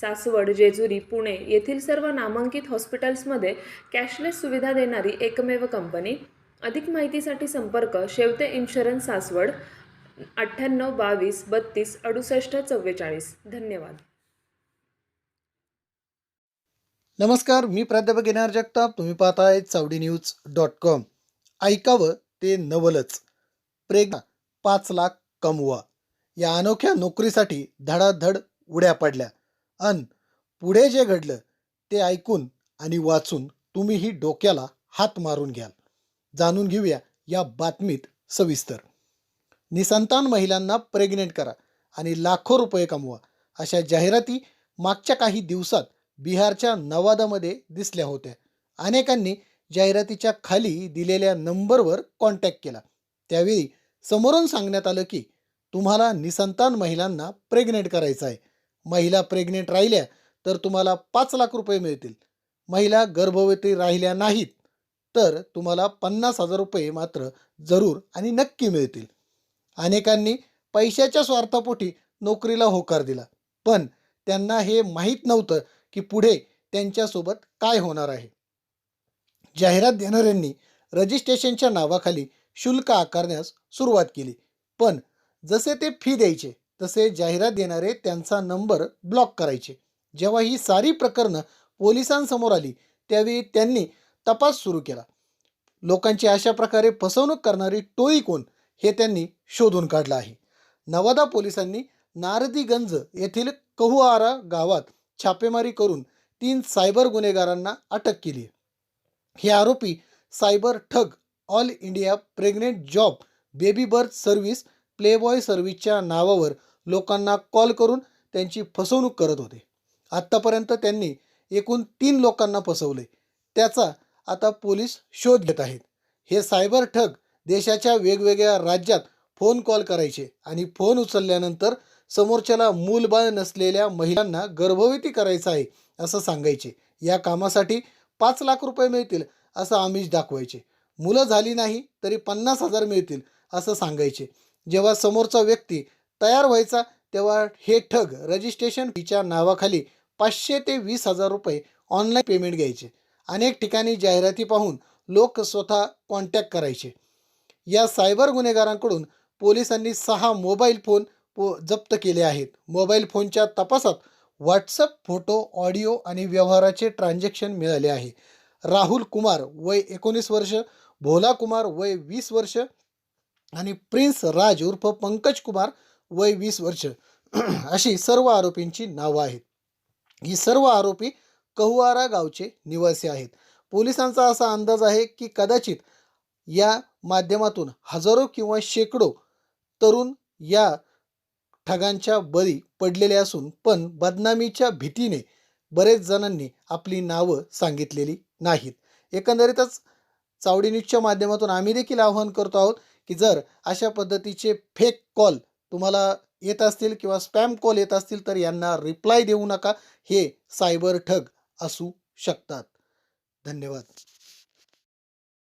सासवड जेजुरी पुणे येथील सर्व नामांकित हॉस्पिटल्समध्ये कॅशलेस सुविधा देणारी एकमेव कंपनी. अधिक माहितीसाठी संपर्क शेवते इन्शुरन्स सासवड अठ्ठ्याण्णव बावीस बत्तीस अडुसष्ट चव्वेचाळीस. धन्यवाद. नमस्कार मी प्राध्यापक येणार जगताप. तुम्ही पाहताय चावडी न्यूज डॉट कॉम. ऐकावं ते नवलच. प्रेग्ना पाच लाख कमवा. या अनोख्या नोकरीसाठी धडाधड उड्या पडल्या. अन पुढे जे घडलं ते ऐकून आणि वाचून तुम्हीही डोक्याला हात मारून घ्याल. जाणून घेऊया या बातमीत सविस्तर. निसंतान महिलांना प्रेग्नेंट करा आणि लाखो रुपये कमवा अशा जाहिराती मागच्या काही दिवसात बिहारच्या नवादामध्ये दिसल्या होत्या. अनेकांनी जाहिरातीच्या खाली दिलेल्या नंबरवर कॉन्टॅक्ट केला. त्यावेळी समोरून सांगण्यात आलं की तुम्हाला निसंतान महिलांना प्रेग्नेंट करायचं आहे. महिला प्रेग्नेंट राहिल्या तर तुम्हाला पाच लाख रुपये मिळतील. महिला गर्भवती राहिल्या नाहीत तर तुम्हाला पन्नास हजार रुपये मात्र जरूर आणि नक्की मिळतील. अनेकांनी पैशाच्या स्वार्थापोटी नोकरीला होकार दिला. पण त्यांना हे माहीत नव्हतं की पुढे त्यांच्यासोबत काय होणार आहे. जाहिरात देणाऱ्यांनी रजिस्ट्रेशनच्या नावाखाली शुल्क आकारण्यास सुरुवात केली. पण जसे ते फी द्यायचे तसे जाहिरात देणारे त्यांचा नंबर ब्लॉक करायचे. जेव्हा ही सारी प्रकरणं पोलिसांसमोर आली त्यावेळी त्यांनी तपास सुरू केला. लोकांची अशा प्रकारे फसवणूक करणारी टोळी कोण हे त्यांनी शोधून काढलं आहे. नवादा पोलिसांनी नारदीगंज येथील कहुआरा गावात छापेमारी करून तीन सायबर गुन्हेगारांना अटक केली हे आरोपी सायबर ठग all India pregnant job baby birth service playboy सर्व्हिसच्या नावावर लोकांना कॉल करून त्यांची फसवणूक करत होते. आत्तापर्यंत त्यांनी एकूण तीन लोकांना फसवले. त्याचा आता पोलीस शोध घेत आहेत. हे सायबर ठग देशाच्या वेगवेगळ्या राज्यात फोन कॉल करायचे आणि फोन उचलल्यानंतर समोरच्याला मूलबाळ नसलेल्या महिलांना गर्भवती करायचं आहे असं सांगायचे. या कामासाठी पाच लाख रुपये मिळतील असं आमिष दाखवायचे. मुलं झाली नाही तरी पन्नास हजार मिळतील असं सांगायचे. जेव्हा समोरचा व्यक्ती तयार व्हायचा तेव्हा हे ठग रजिस्ट्रेशन फीच्या नावाखाली पाचशे ते वीस हजार रुपये ऑनलाईन पेमेंट घ्यायचे. अनेक ठिकाणी जाहिराती पाहून लोक स्वतः कॉन्टॅक्ट करायचे. या सायबर गुन्हेगारांकडून पोलिसांनी सहा मोबाईल फोन पो जप्त केले आहेत. मोबाईल फोनच्या तपासात व्हॉट्सअप फोटो ऑडिओ आणि व्यवहाराचे ट्रान्झॅक्शन मिळाले आहे. राहुल कुमार वय एकोणीस वर्ष भोला कुमार वय वीस वर्ष आणि प्रिन्स राज उर्फ पंकज कुमार वय वीस वर्ष. अशी सर्व आरोपींची नावं आहेत. ही सर्व आरोपी कहुआरा गावचे निवासी आहेत. पोलिसांचा असा अंदाज आहे की कदाचित या माध्यमातून हजारो किंवा शेकडो तरुण या ठगांच्या बळी पडलेले असून पण बदनामीच्या भीतीने बरेच जणांनी आपली नावं सांगितलेली नाहीत. एकंदरीतच चावडी न्यूजच्या माध्यमातून आम्ही देखील आवाहन करतो आहोत की जर अशा पद्धतीचे फेक कॉल तुम्हाला येत असतील किंवा स्पॅम कॉल येत असतील तर यांना रिप्लाय देऊ नका. हे सायबर ठग असू शकतात. धन्यवाद.